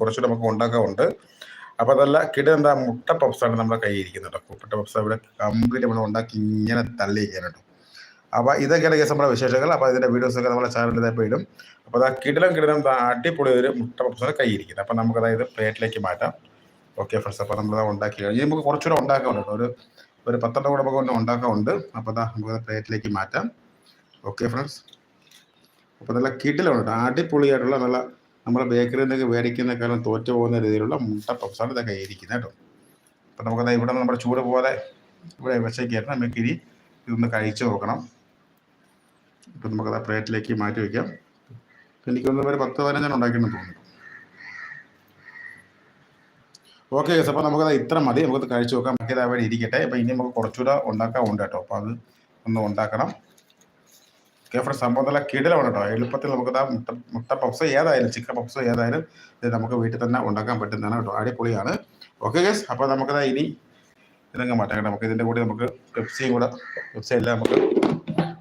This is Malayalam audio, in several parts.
കുറച്ചുകൂടെ നമുക്ക് ഉണ്ടാക്കാറുണ്ട് അപ്പോൾ അതല്ല കിട എന്താ മുട്ട പപ്സാണ് നമ്മുടെ കയ്യിൽ ഇരിക്കുന്നത് മുട്ട പപ്സ് ഇവിടെ കംപ്ലീറ്റ് നമ്മൾ ഉണ്ടാക്കി ഇങ്ങനെ തള്ളിയിരിക്കാനുണ്ട് അപ്പോൾ ഇതൊക്കെയാണ് കേസ് നമ്മുടെ വിശേഷങ്ങൾ. അപ്പോൾ വീഡിയോസ് ഒക്കെ നമ്മുടെ ചാനലിൽ ഇപ്പോൾ ഇടും. അപ്പോൾ അതാ കിടലം കിടലം അടിപൊളി ഒരു മുട്ട പപ്സാണ് കയ്യിൽ ഇരിക്കുന്നത് അപ്പോൾ നമുക്ക് അതായത് പ്ലേറ്റിലേക്ക് മാറ്റാം. ഓക്കെ ഫ്രണ്ട്സ് അപ്പോൾ നമ്മൾ ഉണ്ടാക്കി കഴിഞ്ഞ് നമുക്ക് കുറച്ചുകൂടെ ഉണ്ടാക്കാറുണ്ട് കേട്ടോ. ഒരു ഒരു പത്തെണ്ണം കൂടെ നമുക്ക് ഉണ്ടാക്കാറുണ്ട് അപ്പോൾ അതാ നമുക്ക് പ്ലേറ്റിലേക്ക് മാറ്റാം. ഓക്കെ ഫ്രണ്ട്സ് അപ്പോൾ നല്ല കിടലുണ്ട് അടിപൊളിയായിട്ടുള്ള നല്ല നമ്മുടെ ബേക്കറിയിൽ നിന്നൊക്കെ മേടിക്കുന്നേക്കാളും തോറ്റു പോകുന്ന രീതിയിലുള്ള മുട്ട പപ്സാണ് ഇതൊക്കെ ഇരിക്കുന്നത് കേട്ടോ. അപ്പം നമുക്കത് ഇവിടെ നമ്മുടെ ചൂട് പോലെ ഇവിടെ വെച്ചേക്കായിരുന്നു. നമുക്ക് ഇനി ഇതൊന്ന് കഴിച്ചു നോക്കണം. ഇപ്പം നമുക്കത് പ്ലേറ്റിലേക്ക് മാറ്റി വയ്ക്കാം എനിക്കൊന്നും ഒരു പത്ത് പതിനഞ്ചെണ്ണം ഉണ്ടാക്കിയെന്ന് തോന്നുന്നു. ഓക്കെ ഗസ് അപ്പോൾ നമുക്കത് ഇത്ര മതി. നമുക്കത് കഴിച്ചു നോക്കാം. ബാക്കി അവിടെ ഇരിക്കട്ടെ. അപ്പോൾ ഇനി നമുക്ക് കുറച്ചുകൂടെ ഉണ്ടാക്കാൻ ഉണ്ട് കേട്ടോ. അപ്പോൾ അത് ഒന്ന് ഉണ്ടാക്കണം. ഓക്കെ ഫ്രണ്ട്സ് സംഭവം നല്ല കിടിലാണ് കേട്ടോ. എളുപ്പത്തിൽ നമുക്ക് ആ മുട്ട മുട്ട പപ്സ് ഏതായാലും ചിക്കൻ പപ്സ് ഏതായാലും ഇത് നമുക്ക് വീട്ടിൽ തന്നെ ഉണ്ടാക്കാൻ പറ്റുന്നതാണ് കേട്ടോ. അടിപൊളിയാണ്. ഓക്കെ ഗസ് അപ്പോൾ നമുക്കത് ഇനി ഇതങ്ങ് മാറ്റാം നമുക്ക് ഇതിന്റെ കൂടെ നമുക്ക് പെപ്സിയും കൂടെ പെപ്സി എല്ലാം നമുക്ക്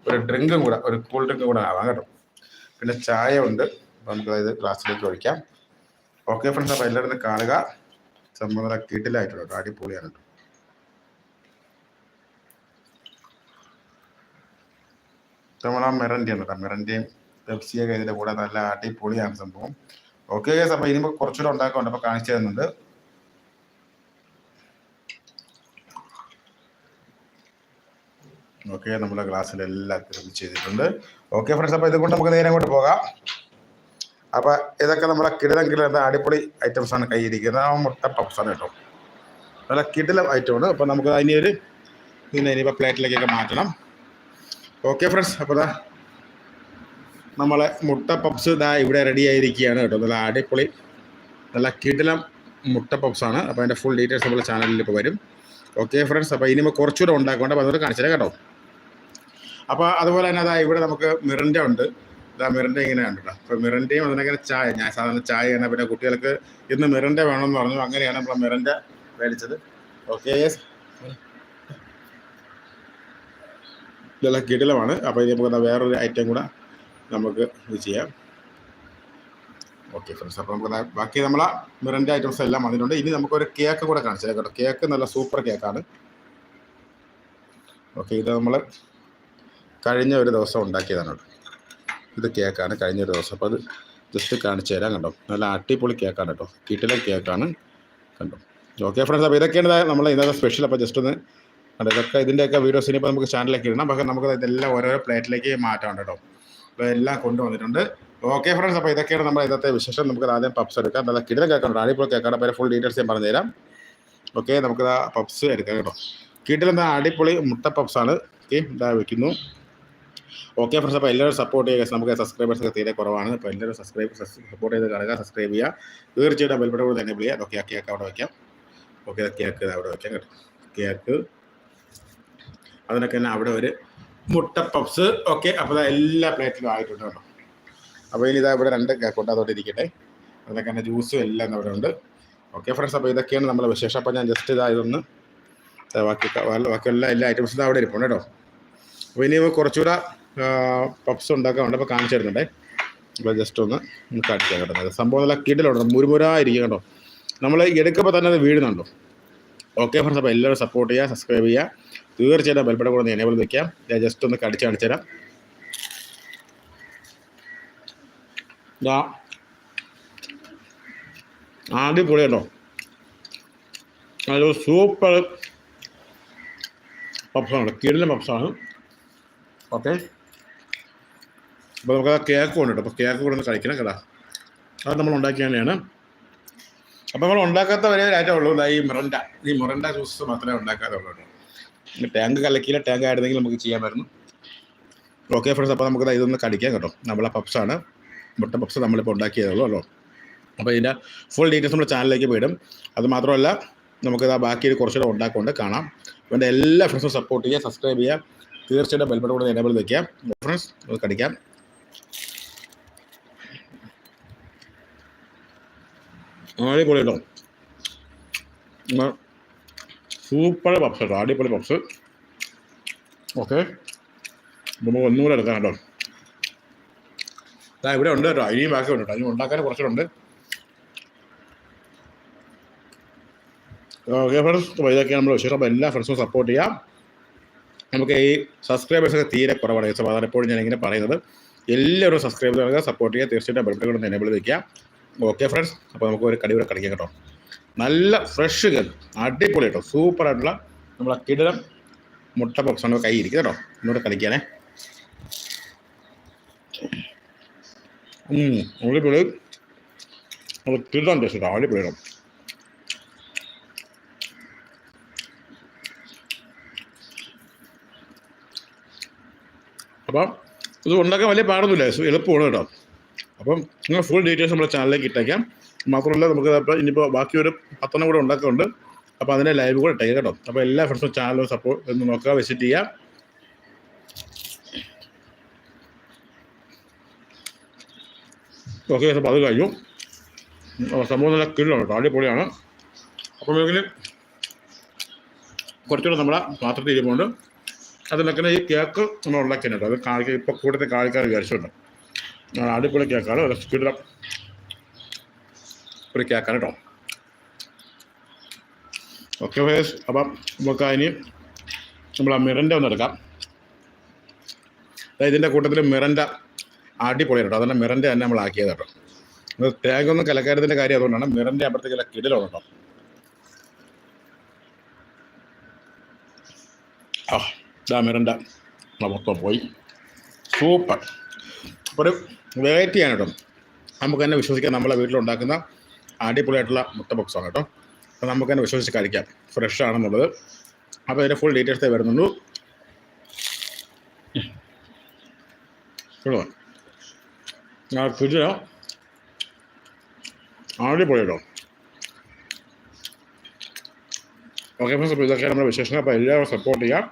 ഒരു ഡ്രിങ്കും കൂടെ ഒരു കൂൾ ഡ്രിങ്കും കൂടെ ആവാം കേട്ടോ. പിന്നെ ചായ ഉണ്ട് അപ്പോൾ നമുക്ക് അതായത് ഗ്ലാസ്സിലേക്ക് ഒഴിക്കാം. ഓക്കെ ഫ്രണ്ട്സ് അപ്പോൾ എല്ലാവരും ഇത് കാണുക. സംഭവം നല്ല കിടിലായിട്ടുണ്ട് കേട്ടോ. അടിപൊളിയാണ് കേട്ടോ. നമ്മൾ ആ ഉണ്ട് കേട്ടോ. മെറന്റെയും പെപ്സിയൊക്കെ ഇതിന്റെ കൂടെ നല്ല അടിപൊളിയാണ് സംഭവം. ഓക്കെ ഗൈസ് അപ്പോൾ ഇനിയിപ്പോൾ കുറച്ചുകൂടെ ഉണ്ടാക്കുന്നുണ്ട് അപ്പോൾ കാണിച്ചു തരുന്നുണ്ട്. ഓക്കെ നമ്മുടെ ഗ്ലാസ്സിലെല്ലാം ഇത് ചെയ്തിട്ടുണ്ട്. ഓക്കെ ഫ്രണ്ട്സ് അപ്പോൾ ഇതുകൊണ്ട് നമുക്ക് നേരെ അങ്ങോട്ട് പോകാം. അപ്പോൾ ഇതൊക്കെ നമ്മളെ കിടിലം കിടിലം അടിപൊളി ഐറ്റംസ് ആണ് കയ്യിരിക്കുന്നത് ആ മുട്ട പപ്സാണ് കേട്ടോ. നല്ല കിടിലം ഐറ്റമാണ് അപ്പോൾ നമുക്ക് അതിനൊരു പിന്നെ ഇനിയിപ്പോൾ പ്ലേറ്റിലേക്കൊക്കെ മാറ്റണം. ഓക്കെ ഫ്രണ്ട്സ് അപ്പോൾ ദാ നമ്മളെ മുട്ട പപ്സ് ഇതാ ഇവിടെ റെഡി ആയിരിക്കുകയാണ് കേട്ടോ. നല്ല അടിപൊളി നല്ല കിടിലം മുട്ട പപ്സാണ് അപ്പോൾ അതിന്റെ ഫുൾ ഡീറ്റെയിൽസ് നമ്മുടെ ചാനലിൽ ഇപ്പോൾ വരും. ഓക്കെ ഫ്രണ്ട്സ് അപ്പോൾ ഇനി നമുക്ക് കുറച്ചുകൂടെ ഉണ്ടാക്കേണ്ട അപ്പോൾ അതുകൊണ്ട് കാണിച്ചാൽ കേട്ടോ. അപ്പോൾ അതുപോലെ തന്നെ അതാ ഇവിടെ നമുക്ക് മിറിന്റെ ഉണ്ട്. ഇതാ മിറിന്റെ ഇങ്ങനെയാണ് കേട്ടോ. അപ്പോൾ മിറിന്റെയും അതിനങ്ങനെ ചായ ഞാൻ സാധാരണ ചായ ചായയാണ് പിന്നെ കുട്ടികൾക്ക് ഇന്ന് മിറിന്റെ വേണമെന്ന് പറഞ്ഞു. അങ്ങനെയാണ് നമ്മൾ മിറിന്റെ മേടിച്ചത്. ഓക്കെ ഇതെല്ലാം കിടിലമാണ്. അപ്പോൾ ഇനി നമുക്ക് വേറൊരു ഐറ്റം കൂടെ നമുക്ക് ഇത് ചെയ്യാം. ഓക്കെ ഫ്രണ്ട്സ് അപ്പോൾ നമുക്ക് ബാക്കി നമ്മളെ മിറന്റെ ഐറ്റംസ് എല്ലാം വന്നിട്ടുണ്ട്. ഇനി നമുക്കൊരു കേക്ക് കൂടെ കാണിച്ചു കേട്ടോ. കേക്ക് നല്ല സൂപ്പർ കേക്കാണ് ഓക്കെ ഇത് നമ്മൾ കഴിഞ്ഞ ഒരു ദിവസം ഉണ്ടാക്കിയതാണ് ഇത് കേക്കാണ് കഴിഞ്ഞ ഒരു ദിവസം. അപ്പോൾ അത് ജസ്റ്റ് കാണിച്ചു തരാം കണ്ടോ. നല്ല അടിപൊളി കേക്കാണ് കേട്ടോ. കിട്ടിലെ കേക്കാണ് കണ്ടോ. ഓക്കെ ഫ്രണ്ട്സ് അപ്പോൾ ഇതൊക്കെയാണ് നമ്മൾ ഇന്നത്തെ സ്പെഷ്യൽ അപ്പോൾ ജസ്റ്റ് ഒന്ന് കണ്ടോ ഇതൊക്കെ ഇതിന്റെയൊക്കെ വീഡിയോസ് ഇനിയിപ്പോൾ നമുക്ക് ചാനലിലേക്ക് ഇടണം. പക്ഷേ നമുക്ക് ഇതെല്ലാം ഓരോരോ പ്ലേറ്റിലേക്ക് മാറ്റാം കേട്ടോ. അപ്പോൾ എല്ലാം കൊണ്ടുവന്നിട്ടുണ്ട്. ഓക്കെ ഫ്രണ്ട്സ് അപ്പോൾ ഇതൊക്കെയാണ് നമ്മുടെ ഇന്നത്തെ വിശേഷം. നമുക്ക് ആദ്യം പപ്സ് എടുക്കാം. നല്ല കിടിലം കേൾക്കണം അടിപൊളി കേൾക്കാം പേര് ഫുൾ ഡീറ്റെയിൽസ് ഞാൻ പറഞ്ഞുതരാം. ഓക്കെ നമുക്ക് ആ പപ്സ് എടുക്കാം കേട്ടോ. കിടിലെന്താ അടിപൊളി മുട്ട പപ്സാണ് ഓക്കെ ഇതാ വയ്ക്കുന്നു ഓക്കെ ഫ്രണ്ട്സ് അപ്പോൾ എല്ലാവരും സപ്പോർട്ട് ചെയ്യുക നമുക്ക് സബ്സ്ക്രൈബേഴ്സ് ഒക്കെ തീരെ കുറവാണ്. അപ്പോൾ എല്ലാവരും സബ്സ്ക്രൈബ് സപ്പോർട്ട് ചെയ്ത് കാണുക സബ്സ്ക്രൈബ് ചെയ്യുക. തീർച്ചയായിട്ടും ബെൽബട്ടോട് തന്നെ വിളിക്കുക ഓക്കെ കേക്ക് അവിടെ വയ്ക്കാം ഓക്കെ കേക്ക് അവിടെ വയ്ക്കാം കേട്ടോ. കേക്ക്. അതിനൊക്കെ തന്നെ അവിടെ ഒരു മുട്ട പപ്സ് ഓക്കെ അപ്പോൾ എല്ലാ പ്ലേറ്റിലും ആയിട്ടുണ്ട് കേട്ടോ. അപ്പോൾ ഇനി ഇതാ ഇവിടെ രണ്ട് കേക്കുണ്ട് അതോടെ ഇരിക്കട്ടെ. അതിനൊക്കെ തന്നെ ജ്യൂസും എല്ലാം അവിടെ ഉണ്ട്. ഓക്കെ ഫ്രണ്ട്സ് അപ്പോൾ ഇതൊക്കെയാണ് നമ്മളെ വിശേഷം. അപ്പോൾ ഞാൻ ജസ്റ്റ് ഇതാ ഇതൊന്ന് ബാക്കി ബാക്കിയുള്ള എല്ലാ ഐറ്റംസും അവിടെ ഇരിപ്പുണ്ട് കേട്ടോ. അപ്പോൾ ഇനി കുറച്ചുകൂടെ പപ്സ് ഉണ്ടാക്കാറുണ്ട് അപ്പോൾ കാണിച്ചു തരുന്നുണ്ടേ. അപ്പോൾ ജസ്റ്റ് ഒന്ന് കാണിക്കാൻ കേട്ടോ. സംഭവം നല്ല കിടിലുണ്ട് മുരുമുരായിരിക്കും കേട്ടോ. നമ്മൾ എടുക്കുമ്പോൾ തന്നെ അത് വീഴുന്നുണ്ടോ? ഓക്കെ ഫ്രണ്ട്സ് അപ്പോൾ എല്ലാവരും സപ്പോർട്ട് ചെയ്യുക സബ്സ്ക്രൈബ് ചെയ്യുക. തീർച്ചയായിട്ടും ബെൽബട്ട കൂടെ എനേബിൾ വയ്ക്കാം ഞാൻ ജസ്റ്റ് ഒന്ന് കടിച്ച് കാണിച്ചു തരാം ഇതാ അടിപൊളി കേട്ടോ അതൊരു സൂപ്പർ പപ്സാണ് കിടിലൻ പപ്സാണ് ഓക്കെ അപ്പോൾ നമുക്ക് ആ കേക്ക് കൊണ്ടിട്ടോ അപ്പോൾ കേക്ക് കൊണ്ടൊന്ന് കഴിക്കണം കേട്ടോ. അത് നമ്മൾ ഉണ്ടാക്കിയ തന്നെയാണ്. അപ്പോൾ നമ്മൾ ഉണ്ടാക്കാത്ത ഒരേ ഐറ്റം ഉള്ളൂ. ഈ മൊറണ്ട. ഈ മൊറണ്ട ജ്യൂസ് മാത്രമേ ഉണ്ടാക്കാത്തുള്ളൂ ടാങ്ക് കലക്കിയില്ല. ടാങ്ക് ആയിരുന്നെങ്കിൽ നമുക്ക് ചെയ്യാമായിരുന്നു ഓക്കെ ഫ്രണ്ട്സ് അപ്പോൾ നമുക്ക് ഇതൊന്ന് കടിക്കാം കേട്ടോ. നമ്മളെ പപ്സാണ് മുട്ട പപ്സ് നമ്മളിപ്പോൾ ഉണ്ടാക്കിയതുള്ളൂ അല്ലോ അപ്പോൾ ഇതിന്റെ ഫുൾ ഡീറ്റെയിൽസ് നമ്മുടെ ചാനലിലേക്ക് പോയിടും അത് മാത്രമല്ല നമുക്കിത് ആ ബാക്കി കുറച്ചുകൂടെ ഉണ്ടാക്കൊണ്ട് കാണാം. എന്റെ എല്ലാ ഫ്രണ്ട്സും സപ്പോർട്ട് ചെയ്യുക സബ്സ്ക്രൈബ് ചെയ്യുക. തീർച്ചയായിട്ടും ബെൽബട്ട കൂടെ എനേബിൾ വയ്ക്കുക ഫ്രണ്ട്സ് നമുക്ക് കടിക്കാം. അടിപൊളി കേട്ടോ സൂപ്പർ പപ്സ് കേട്ടോ അടിപൊളി പപ്സ് ഓക്കെ നമുക്ക് ഒന്നുകൂടെ എടുക്കാം കേട്ടോ. ആ ഇവിടെ ഉണ്ട് കേട്ടോ അരിയും ബാക്കി ഉണ്ട് കേട്ടോ അതിന് ഉണ്ടാക്കാൻ കുറച്ചുണ്ട് ഓക്കെ ഫ്രണ്ട്സ് അപ്പോൾ ഇതൊക്കെയാണ് നമ്മൾ വിശേഷം. അപ്പോൾ എല്ലാ ഫ്രണ്ട്സും സപ്പോർട്ട് ചെയ്യാം. നമുക്ക് ഈ സബ്സ്ക്രൈബേഴ്സൊക്കെ തീരെ കുറവാണ്. അതാണ് എപ്പോഴും ഞാൻ ഇങ്ങനെ പറയുന്നത്. എല്ലാവരും സബ്സ്ക്രൈബ് ചെയ്യുക സപ്പോർട്ട് ചെയ്യുക. തീർച്ചയായിട്ടും ബെൽബട്ടൺ എനേബിൾ വയ്ക്കുക ഓക്കെ ഫ്രണ്ട്സ് അപ്പോൾ നമുക്ക് ഒരു കടി കൂടെ കടിക്കാം കേട്ടോ. നല്ല ഫ്രഷ് കറി അടിപൊളി കേട്ടോ. സൂപ്പർ ആയിട്ടുള്ള നമ്മളെ കിടലം മുട്ട പപ്സാണ് കൈ ഇരിക്കും കേട്ടോ. ഇന്നോട് കളിക്കാനേ അടിപൊളി. നമ്മൾ കിടലം ടേസ്റ്റ് കേട്ടോ. അടിപൊളി കേട്ടോ. അപ്പം ഇത് ഉണ്ടാക്കാൻ വലിയ പാടൊന്നുമില്ല. എളുപ്പമാണ് കേട്ടോ. അപ്പം നിങ്ങൾ ഫുൾ ഡീറ്റെയിൽസ് നമ്മുടെ ചാനലിലേക്ക് ഇട്ടേക്കാം. മാത്രമല്ല നമുക്ക് അപ്പോൾ ഇനിയിപ്പോൾ ബാക്കി ഒരു പത്തെണ്ണം കൂടെ ഉണ്ടാക്കുന്നുണ്ട് അപ്പോൾ അതിന്റെ ലൈവ് കൂടെ ഇട്ടേക്കാം കേട്ടോ. അപ്പോൾ എല്ലാ ഫ്രണ്ട്സും ചാനലും സപ്പോർട്ട് ഒന്ന് നോക്കുക വിസിറ്റ് ചെയ്യുക. ഓക്കെ അപ്പോൾ അത് കഴിഞ്ഞു. സംഭവം നല്ല കില്ലാണ് കേട്ടോ. അടിപൊളിയാണ്. അപ്പോൾ ഇതിന് കുറച്ചുകൂടെ നമ്മളെ പാത്രത്തിൽ ഇരിപ്പുണ്ട്. അതിലൊക്കെ ഈ കേക്ക് നമ്മൾ ഉണ്ടാക്കിയിട്ടുണ്ട് അത് കാണിക്കാൻ ഇപ്പോൾ കൂടുതൽ കാണിക്കാൻ വിചാരിച്ചിട്ടുണ്ട്. അടിപൊളി കേക്കാണ്. ഒരു സ്പീഡിൽ ഒരു കേക്കാണ് കേട്ടോ ഓക്കെ വേസ് അപ്പം നമുക്ക് അതിന് നമ്മൾ ആ മിറന്റെ ഒന്ന് എടുക്കാം. അതായത് ഇതിന്റെ കൂട്ടത്തിൽ മിറന്റെ അടിപൊളി കേട്ടോ അതന്നെ മിറന്റെ തന്നെ നമ്മൾ ആക്കിയത് കേട്ടോ തേങ്ങ ഒന്നും കലക്കാരത്തിന്റെ കാര്യം അതുകൊണ്ടാണ് മിറന്റെ അപ്പുറത്തേക്ക് കിടലാണ് കേട്ടോ ആ ഇതാ മിറന്റെ മൊത്തം പോയി. സൂപ്പർ ഒരു വെറൈറ്റി ആണ് കേട്ടോ. നമുക്ക് തന്നെ വിശ്വസിക്കാം നമ്മളെ വീട്ടിലുണ്ടാക്കുന്ന അടിപൊളിയായിട്ടുള്ള മുട്ട ബോക്സാണ് കേട്ടോ. അപ്പോൾ നമുക്ക് തന്നെ വിശ്വസിച്ച് കഴിക്കാം. ഫ്രഷ് ആണെന്നുള്ളത്. അപ്പോൾ ഇതിന്റെ ഫുൾ ഡീറ്റെയിൽസ് വരുന്നുള്ളൂ. ഞാൻ ഫ്രിഡ്ജിൽ അടിപൊളി കേട്ടോ. ഓക്കെ ഫ്രണ്ട്സ് അപ്പോൾ ഇതൊക്കെ നമ്മുടെ വിശേഷങ്ങൾ. അപ്പോൾ എല്ലാവരും സപ്പോർട്ട് ചെയ്യാം.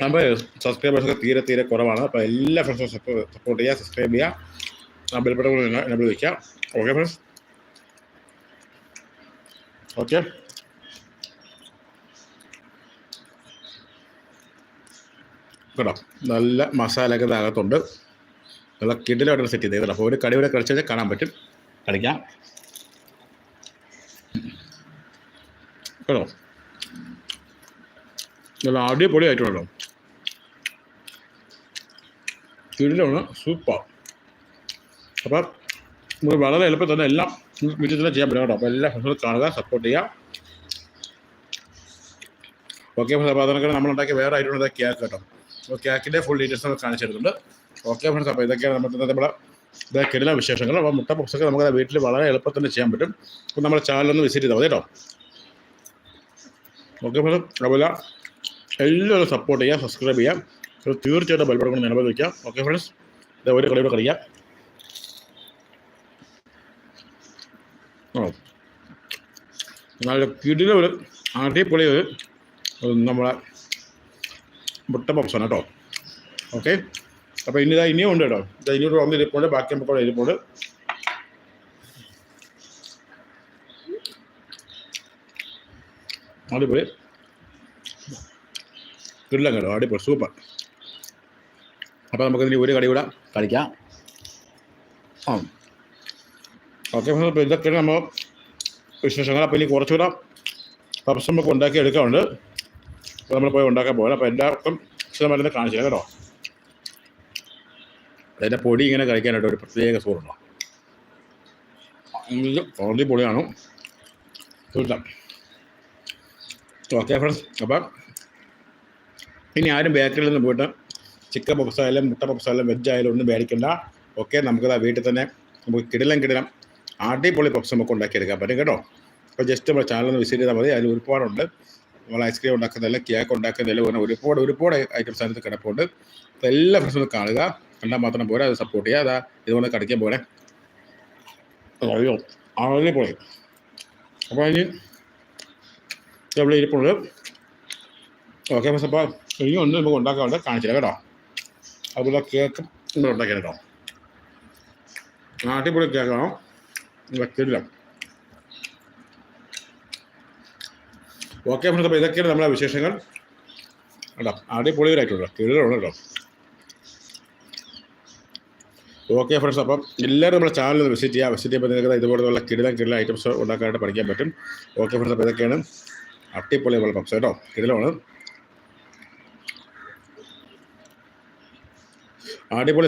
നമ്മൾ സബ്സ്ക്രൈബേഴ്സൊക്കെ തീരെ തീരെ കുറവാണ്. അപ്പോൾ എല്ലാ ഫ്രണ്ട്സും സപ്പോർട്ട് ചെയ്യുക സബ്സ്ക്രൈബ് ചെയ്യുക ബെൽബട്ടൺ എന്നെ വയ്ക്കുക ഓക്കെ ഫ്രണ്ട്സ് ഓക്കെ കേട്ടോ നല്ല മസാലയൊക്കെ അകത്തുണ്ട്. നല്ല കിഡിലായിട്ട് സെറ്റ് ചെയ്തത് അപ്പോൾ ഒരു കടി കൂടെ കളിച്ചു കാണാൻ പറ്റും. കളിക്കാം. കേട്ടോ നല്ല അടിപൊളി അടിപൊളിയായിട്ടുണ്ടോ കിടിലാണ് സൂപ്പർ. അപ്പം നമുക്ക് വളരെ എളുപ്പം തന്നെ എല്ലാം വീട്ടിൽ തന്നെ ചെയ്യാൻ പറ്റും കേട്ടോ. അപ്പോൾ എല്ലാ ഫ്രണ്ട്സും കാണുക സപ്പോർട്ട് ചെയ്യുക ഓക്കെ ഫ്രണ്ട്സ് അപ്പോൾ അതിനൊക്കെ നമ്മളുണ്ടാക്കിയ വേറെ ആയിട്ടുള്ള കേക്ക് കേട്ടോ. അപ്പോൾ കേക്കിന്റെ ഫുൾ ഡീറ്റെയിൽസ് നമുക്ക് കാണിച്ചിരുന്നുണ്ട് ഓക്കെ ഫ്രണ്ട്സ് അപ്പോൾ ഇതൊക്കെയാണ് നമ്മുടെ നമ്മുടെ ഇത് കിടില വിശേഷങ്ങൾ. അപ്പോൾ മുട്ട പുസ്തകം നമുക്ക് വീട്ടിൽ വളരെ എളുപ്പത്തിൽ തന്നെ ചെയ്യാൻ പറ്റും. അപ്പോൾ നമ്മുടെ ചാനലൊന്ന് വിസിറ്റ് ചെയ്താൽ മതി കേട്ടോ. ഓക്കെ ഫ്രണ്ട്സ് അതുപോലെ എല്ലാവരും സപ്പോർട്ട് ചെയ്യുക സബ്സ്ക്രൈബ് ചെയ്യാം. അത് തീർച്ചയായിട്ടും ബെൽബട്ടൺ കൊണ്ട് നിലവിൽ വയ്ക്കാം ഓക്കെ ഫ്രണ്ട്സ് ഇത് ഒരു കളിയുടെ കളിക്കാം നല്ല കിടില ഒരു അടിപൊളി ഒരു നമ്മളെ മുട്ട പപ്സാണ് കേട്ടോ. ഓക്കെ അപ്പോൾ ഇനി ഇതാ ഇനിയും ഉണ്ട് കേട്ടോ. ഇതാ ഇനിയൊരു ഒന്ന് ഇരിപ്പുണ്ട് ബാക്കി നമുക്ക് ഇരിപ്പുണ്ട്. അടിപൊളി. കിടിലം കേട്ടോ അടിപൊളി സൂപ്പർ അപ്പോൾ നമുക്കിതിന് ഒരു കടി കൂടെ കളിക്കാം ആ. ഓക്കെ അപ്പോൾ ഇതൊക്കെയാണ് നമ്മൾ വിശേഷങ്ങൾ. അപ്പോൾ ഇനി കുറച്ചുകൂടെ പപ്സ് നമുക്ക് ഉണ്ടാക്കി എടുക്കാറുണ്ട് അപ്പോൾ നമ്മൾ പോയി ഉണ്ടാക്കാൻ പോകണം അപ്പോൾ എല്ലാവർക്കും വിശദമായിട്ട് കാണിച്ചു കേട്ടോ. അതിന്റെ പൊടി ഇങ്ങനെ കഴിക്കാനായിട്ട് ഒരു പ്രത്യേക സുഖമുണ്ടോ ഓൾറെഡി പൊടിയാണ്. Okay friends. അപ്പം ഇനി ആരും ബേക്കറിയിൽ നിന്ന് പോയിട്ട് ചിക്കൻ പപ്സ് മുട്ട പപ്സ് ആയാലും വെജ് ആയാലും ഒന്നും മേടിക്കണ്ട. ഓക്കെ നമുക്കത് വീട്ടിൽ തന്നെ നമുക്ക് കിടിലം കിടിലം അടിപൊളി പപ്സ് നമുക്ക് ഉണ്ടാക്കിയെടുക്കാൻ പറ്റും കേട്ടോ. അപ്പോൾ ജസ്റ്റ് നമ്മുടെ ചാനൽ ഒന്ന് വിസിറ്റ് ചെയ്താൽ മതി. അതിൽ ഒരുപാടുണ്ട്. നമ്മൾ ഐസ്ക്രീം ഉണ്ടാക്കുന്നതല്ല കേക്ക് ഉണ്ടാക്കുന്നതല്ല അങ്ങനെ ഒരുപാട് ഒരുപാട് ഐറ്റംസ് അതിനകത്ത് കിടപ്പുണ്ട്. അപ്പോൾ എല്ലാ ഫ്രണ്ട്സും ഒന്ന് കാണുക. കണ്ടാൽ മാത്രം പോരാ അത് സപ്പോർട്ട് ചെയ്യുക അതാ ഇതുകൊണ്ട് കടിക്കാൻ പോലെ അയ്യോ ആളെ പോലെ അപ്പോൾ അതിന് ഇവിടെ ഇരിപ്പുണ്ട്. ഓക്കെ അപ്പോൾ ഇനി ഒന്നും നമുക്ക് ഉണ്ടാക്കാറുണ്ട് കാണിച്ചില്ല കേട്ടോ. അതുപോലെ കേക്ക് ഇവിടെ ഉണ്ടാക്കിയത് കേട്ടോ. അടിപൊളി കേക്കാണോ വെക്കില്ല ഓക്കെ ഫ്രണ്ട്സ് അപ്പോൾ ഇതൊക്കെയാണ് നമ്മളെ വിശേഷങ്ങൾ. കേട്ടോ അടിപൊളിയായിട്ടുണ്ട്. കിഴിലുണ്ട് കേട്ടോ. ഓക്കെ ഫ്രണ്ട്സ് അപ്പം എല്ലാവരും നമ്മുടെ ചാനൽ വിസിറ്റ് ചെയ്യുക. വിസിറ്റ് ചെയ്യുമ്പോൾ നിങ്ങൾക്ക് ഇതുപോലെയുള്ള കിടിലം കിടിലം ഐറ്റംസ് ഉണ്ടാക്കാനായിട്ട് പഠിക്കാൻ പറ്റും. ഓക്കെ ഫ്രണ്ട്സ് അപ്പോൾ ഇതൊക്കെയാണ് പോലെ പപ്സ് കേട്ടോ? കിടിലമാണ്. അടിപൊളി